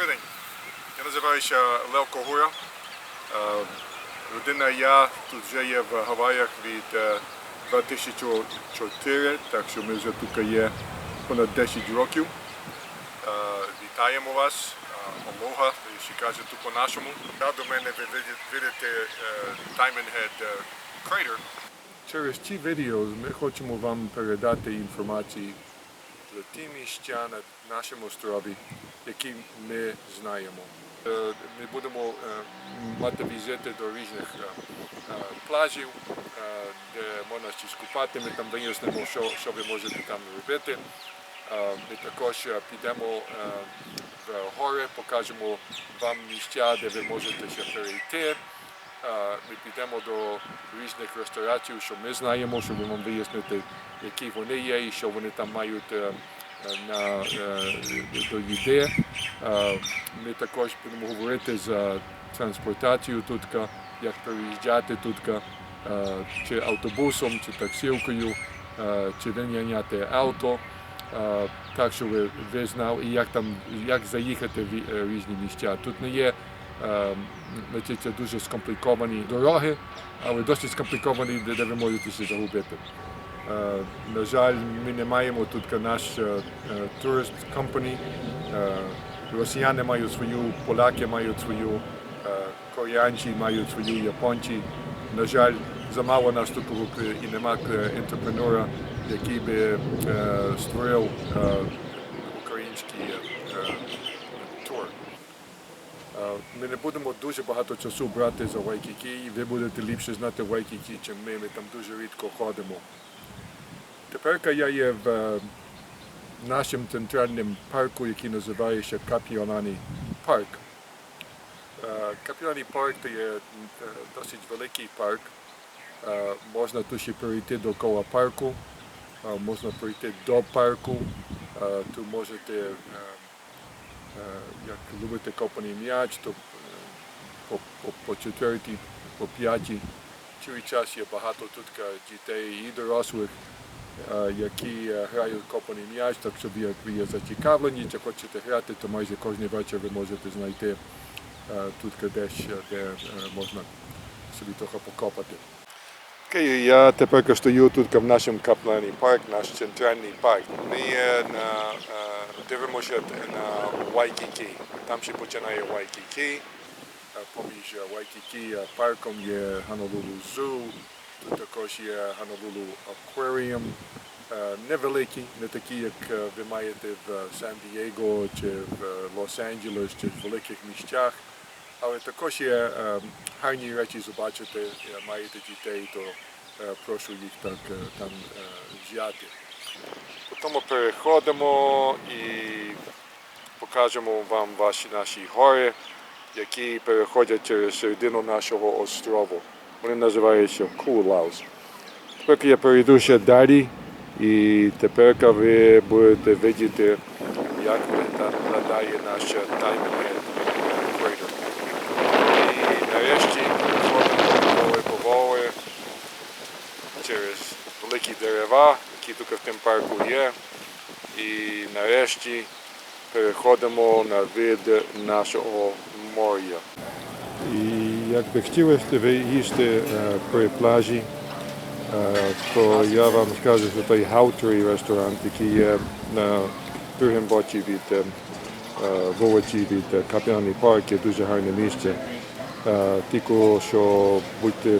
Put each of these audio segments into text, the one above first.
Добрий день. Я називаюся Лев Когура. Е, Родина я тут вже є в Гаваях від е, 2004, так що ми вже тут є понад 10 років. Е, Вітаємо вас. Е, Алоха, ще каже тут по-нашому. До мене ви видите- е, Diamond Head е, Crater. Через ці відео ми хочемо вам передати інформацію про ті на нашому острові, які ми знаємо. Е, Ми будемо е, мати візити до різних е, плажів, де можна ще скупати. Ми там вияснимо, що, що ви можете там робити. Ми також підемо в гори, покажемо вам місця, де ви можете ще перейти. Ми підемо до різних ресторацій, що ми знаємо, щоб вам вияснити, які вони є і що вони там мають на, е, до їди. Е, Ми також будемо говорити за транспортацію тут, як переїжджати тут, е, чи автобусом, чи таксівкою, чи виняняти авто. Так що ви, ви знали, і як там як заїхати в різні місця. Тут не є значить, дуже скомпліковані дороги, але досить скомпліковані, де, ви можете загубити. Е, На жаль, ми не маємо тут наш турист company. Е, Росіяни мають свою, поляки мають свою, е, кореянці мають свою, японці. На жаль, замало нас тут і нема е, інтерпренера, який би е, створив е, український е, тур. Е, Ми не будемо дуже багато часу брати за Вайкікі, і ви будете ліпше знати Вайкікі, чим ми. Ми там дуже рідко ходимо. Тепер я є в е, нашому центральному парку, який називається Капіонані парк. Е, Капіонані парк це є е, досить великий парк. Можна тут ще перейти довкола парку, можна прийти до парку. Тут можете, як любите копаний м'яч, то по, по, по четвертій, по п'ятій. Цілий час є багато тут дітей і дорослих, які е, грають копаний м'яч, так що ви, як ви є зацікавлені, чи хочете грати, то майже кожен вечір ви можете знайти е, тут е, де е, можна собі трохи покопати. Окей, я тепер стою тут в нашому каплані парк, наш центральний парк. Ми на, е, дивимося на Вайкікі. Там ще починає. Е, Поміж е, е, парком є Honolulu Zoo, тут також є Honolulu Aquarium. Невеликий, не такі, як е, ви маєте в Сан-Дієго чи в Лос-Анджелес чи в великих місцях. Але також є е, гарні речі побачити, Е, маєте дітей, то прошу їх так там взяти. Потім переходимо і покажемо вам ваші наші гори, які переходять через середину нашого острову. Вони називаються Кулаус. Тепер я перейду ще далі, і тепер ви будете бачити, як виглядає наш Diamond Head І нарешті поволі поволі через великі дерева, які тут в тим парку є. І нарешті переходимо на вид нашого моря. І якби хотілося ви їсти е, при пляжі, е, то я вам скажу, що той Хаутрі ресторан, який є на другому боці від е, вулиці від Капіаний парк, є дуже гарне місце. Тільки що будьте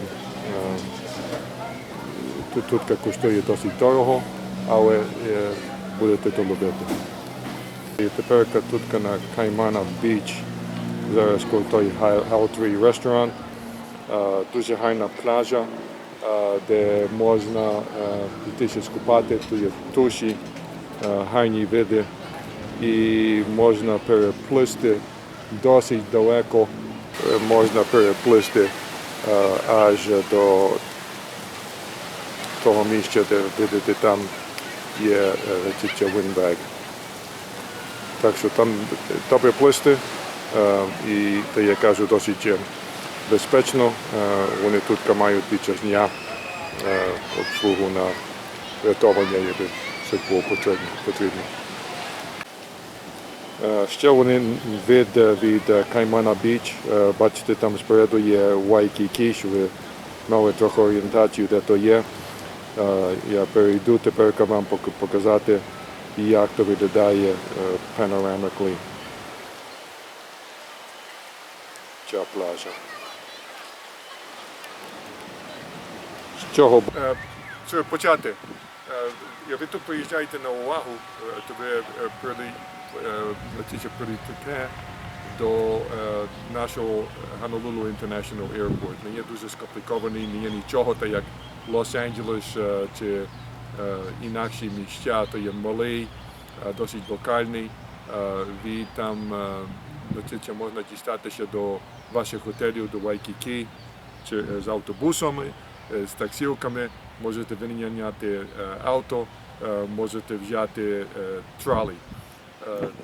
тут, тут коштує досить дорого, але будете то любити. І тепер тут на Каймана Біч, зараз той Хаутрі ресторан, е, дуже гарна пляжа, е, де можна е, піти скупати, тут є туші, гарні види. І можна переплисти досить далеко, можна переплисти аж до того місця, де видите, там є Вінбег. Так що там добре плисти, і то я кажу досить е, безпечно. Е, Вони тут мають під час дня е, обслугу на рятування, якби це було потрібно. Е, Ще один вид е, від е, Каймана Біч. Е, Бачите, там спереду є Вайкікі, що ви мали трохи орієнтацію, де то є. Е, Я перейду тепер вам показати, як то виглядає панорамically ця плажа. З чого е, що почати? Е, Як ви тут приїжджаєте на увагу, е, то ви е, прили- е, летите прилітите до нашого Honolulu International Airport. Не є дуже скомплікований, не є нічого, та як Лос-Анджелес чи інакші місця, то є малий, досить локальний. Ви там летите, можна дістатися до ваших готелів, до Вайкікі, чи е, з автобусами, е, з таксівками, можете винайняти е, авто, можете взяти. Е,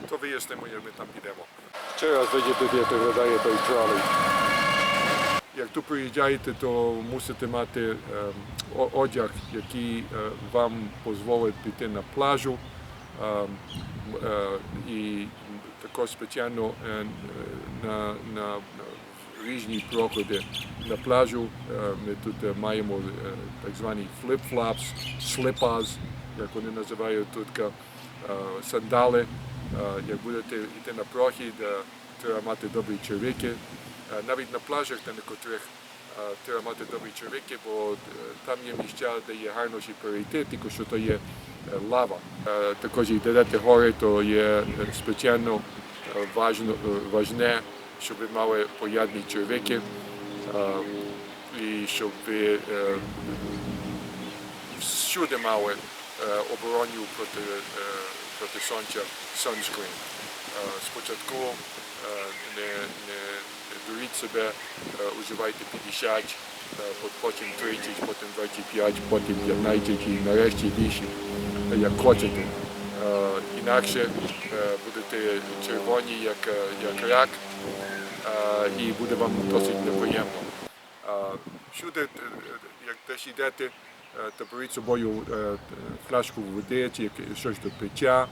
То вияснимо, як ми там підемо. Ще раз видите, як виглядає той тролей. Як тут приїжджаєте, то мусите мати одяг, який вам дозволить піти на плажу. Е, і також спеціально на, на різні проходи на пляжу. Ми тут маємо так звані flip-flops, slippers, як вони називають тут, сандали. Як будете йти на прохід, треба мати добрі червики. Навіть на пляжах, на котрих е, треба мати добрі червики, бо там є місця, де є гарно ще перейти, тільки що то є лава. Е, Також як йдете гори, то є спеціально е, е, важне, щоб мали поядні червики і щоб всюди мали обороню проти, проти сонця sunscreen. Спочатку не, не, не дуріть себе, е, уживайте 50, е, потім 30, потім 25, потім 15 і нарешті більше, як хочете. Е, Інакше будете червоні, як, як рак, і буде вам досить неприємно. Всюди, як десь йдете, то беріть з собою фляжку води чи щось до пиття,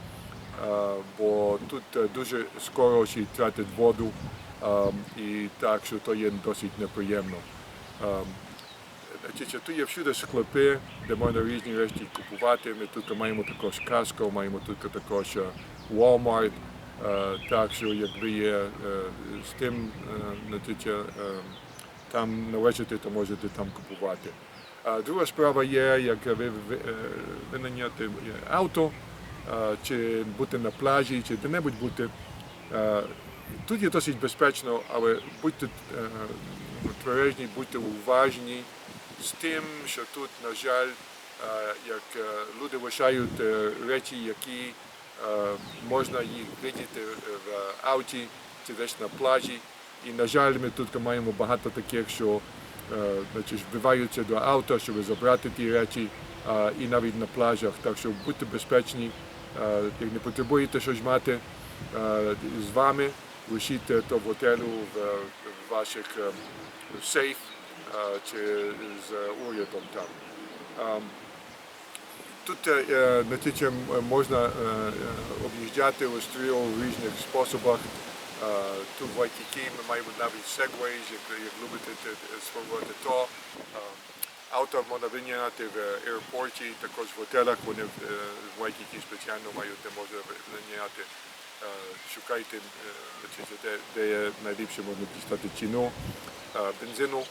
бо тут дуже скоро ще й тратить воду, і так що то є досить неприємно. Тут є всюди склепи, де можна різні речі купувати. Ми тут маємо також Costco, маємо тут також е, Walmart. Е, Так що якби є е, з тим е, значить, е, там належите, то можете там купувати. А друга справа є, як ви ви- винайняти авто, чи бути на пляжі, чи де-небудь бути. Тут є досить безпечно, але будьте е, тверезні, будьте уважні з тим, що тут, на жаль, е, як е, люди лишають речі, які можна їх видіти в ауті чи десь на пляжі. І, на жаль, ми тут маємо багато таких, що значить, вбиваються до авто, щоб забрати ті речі, і навіть на пляжах. Так що будьте безпечні, як не потребуєте щось мати з вами, лишіть то в готелю в, ваших сейф чи з урядом там. Тут значить, можна об'їжджати острів в різних способах. Тут в Вайкікі ми маємо навіть segways, як, як любите те- те- спробувати то. Авто можна виняти в аеропорті, також в готелях вони в Вайкікі спеціально мають, де можна виняти. Е, Шукайте, е, де, є найліпше можна дістати ціну е, бензину.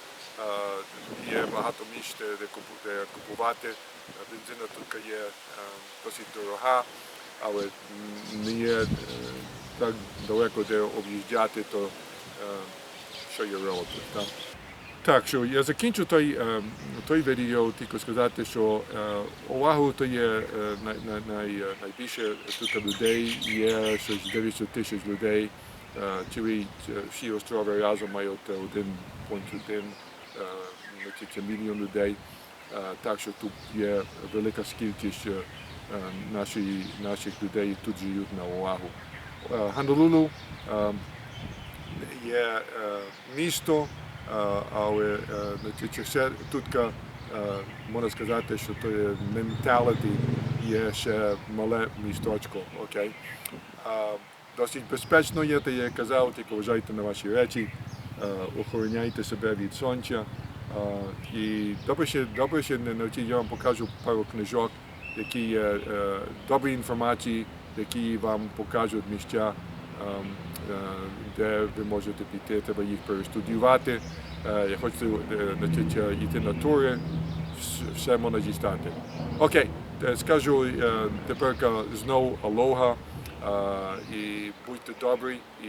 Є багато місць, де, купувати. Бензина тут є досить дорога, але не є так далеко, де об'їжджати, то що є робити. Так? Що я закінчу той, е, той відео, тільки сказати, що е, увагу то є е, най, най, най, найбільше тут людей, є щось 900 тисяч людей, цілі всі острови разом мають 1,1 е, значить, мільйон людей. Так що тут є велика кількість е, наших, людей тут живуть на увагу. Е, є місто, але е, ще тут е, можна сказати, що то є менталіті, є ще мале місточко. Окей? Досить безпечно є, та я казав, тільки вважайте на ваші речі, е, охороняйте себе від сонця. І добре ще, добре ще я вам покажу пару книжок, які є добрі інформації, які вам покажуть місця, ем, де ви можете піти, треба їх перестудіювати. Е, Я хочу е, значить, е, йти на тури, все можна дістати. Окей, е, скажу е, тепер знову алоха. е, І будьте добрі, і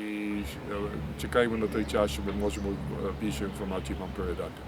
е, чекаємо на той час, що ми можемо е, більше інформації вам передати.